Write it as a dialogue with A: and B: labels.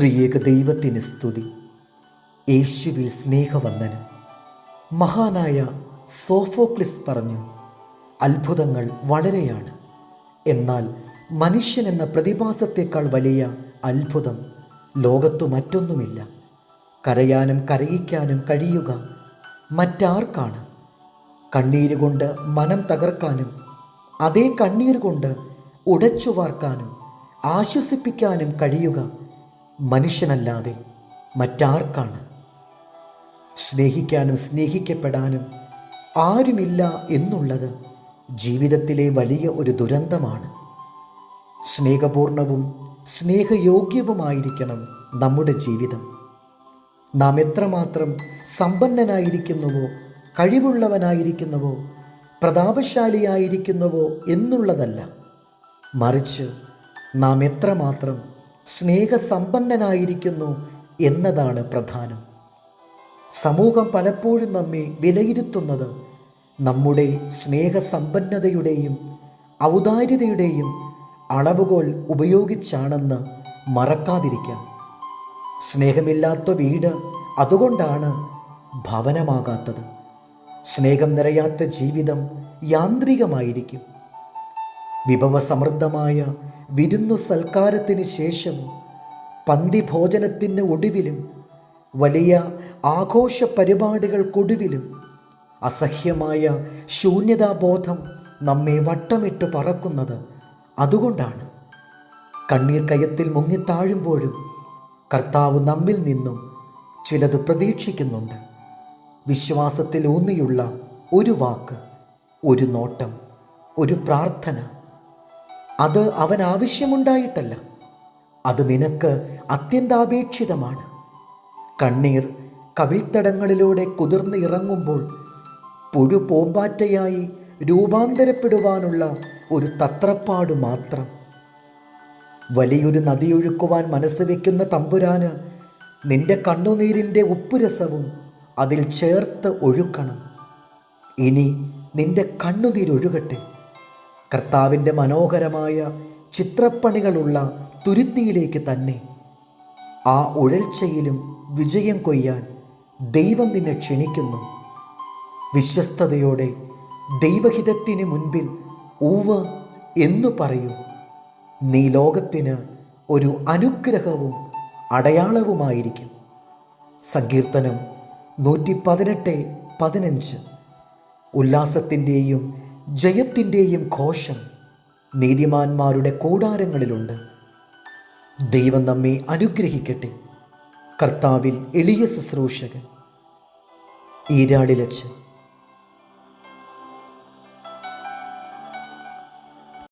A: ത്രിയേക ദൈവത്തിന് സ്തുതി. യേശുവിൽ സ്നേഹവന്ദനം. മഹാനായ സോഫോക്ലിസ് പറഞ്ഞു അത്ഭുതങ്ങൾ വളരെയാണ്. എന്നാൽ മനുഷ്യൻ എന്ന പ്രതിഭാസത്തേക്കാൾ വലിയ അത്ഭുതം ലോകത്തു മറ്റൊന്നുമില്ല. കരയാനും കരയിക്കാനും കഴിയുക മറ്റാർക്കാണ്. കണ്ണീര് കൊണ്ട് മനം തകർക്കാനും അതേ കണ്ണീർ കൊണ്ട് ഉടച്ചു വാർക്കാനും ആശ്വസിപ്പിക്കാനും കഴിയുക മനുഷ്യനല്ലാതെ മറ്റാർക്കാണ്? സ്നേഹിക്കാനും സ്നേഹിക്കപ്പെടാനും ആരുമില്ല എന്നുള്ളത് ജീവിതത്തിലെ വലിയ ഒരു ദുരന്തമാണ്. സ്നേഹപൂർണവും സ്നേഹയോഗ്യവുമായിരിക്കണം നമ്മുടെ ജീവിതം. നാം എത്രമാത്രം സമ്പന്നനായിരിക്കുന്നുവോ കഴിവുള്ളവനായിരിക്കുന്നുവോ പ്രതാപശാലിയായിരിക്കുന്നുവോ എന്നുള്ളതല്ല. മറിച്ച് നാം എത്രമാത്രം സ്നേഹസമ്പന്നനായിരിക്കുന്നു എന്നതാണ് പ്രധാനം. സമൂഹം പലപ്പോഴും നമ്മെ വിലയിരുത്തുന്നത് നമ്മുടെ സ്നേഹസമ്പന്നതയുടെയും ഔദാര്യതയുടെയും അളവുകോൽ ഉപയോഗിച്ചാണെന്ന് മറക്കാതിരിക്കാം സ്നേഹമില്ലാത്ത വീട് അതുകൊണ്ടാണ് ഭവനമാകാത്തത്. സ്നേഹം നിറയാത്ത ജീവിതം യാന്ത്രികമായിരിക്കും. വിഭവസമൃദ്ധമായ വിരുന്നു സൽക്കാരത്തിന് ശേഷവും പന്തി ഭോജനത്തിന് ഒടുവിലും വലിയ ആഘോഷ പരിപാടികൾക്കൊടുവിലും അസഹ്യമായ ശൂന്യതാബോധം നമ്മെ വട്ടമിട്ട് പറക്കുന്നത് അതുകൊണ്ടാണ്. കണ്ണീർ കയത്തിൽ മുങ്ങിത്താഴുമ്പോഴും കർത്താവ് നമ്മിൽ നിന്നും ചിലത് പ്രതീക്ഷിക്കുന്നുണ്ട്. വിശ്വാസത്തിൽ ഊന്നിയുള്ള ഒരു വാക്ക് ഒരു നോട്ടം ഒരു പ്രാർത്ഥന. അത് അവൻ ആവശ്യമുണ്ടായിട്ടല്ല. അത് നിനക്ക് അത്യന്താപേക്ഷിതമാണ്. കണ്ണീർ കവിൾത്തടങ്ങളിലൂടെ കുതിർന്ന് ഇറങ്ങുമ്പോൾ പുഴു പൂമ്പാറ്റയായി രൂപാന്തരപ്പെടുവാനുള്ള ഒരു തത്രപ്പാട് മാത്രം. വലിയൊരു നദിയൊഴുക്കുവാൻ മനസ്സ് വയ്ക്കുന്ന തമ്പുരാന് നിന്റെ കണ്ണുനീരിന്റെ ഉപ്പുരസവും അതിൽ ചേർത്ത് ഒഴുക്കണം. ഇനി നിന്റെ കണ്ണുനീരൊഴുകട്ടെ. കർത്താവിന്റെ മനോഹരമായ ചിത്രപ്പണികളുള്ള തുരുത്തിയിലേക്ക് തന്നെ ആ ഉഴൽച്ചയിലും വിജയം കൊയ്യാൻ ദൈവം നിന്നെ ക്ഷണിക്കുന്നു. വിശ്വസ്തയോടെ ദൈവഹിതത്തിന് മുൻപിൽ ഊവ് എന്നു പറയൂ. നീ ലോകത്തിന് ഒരു അനുഗ്രഹവും അടയാളവുമായിരിക്കും. സങ്കീർത്തനം നൂറ്റി പതിനെട്ട് പതിനഞ്ച്. ഉല്ലാസത്തിന്റെയും ജയത്തിന്റെയും ഘോഷം നീതിമാന്മാരുടെ കൂടാരങ്ങളിലുണ്ട്. ദൈവം നമ്മെ അനുഗ്രഹിക്കട്ടെ. കർത്താവിൽ എളിയ ശുശ്രൂഷകൻ. ഈരാളിലച്ച്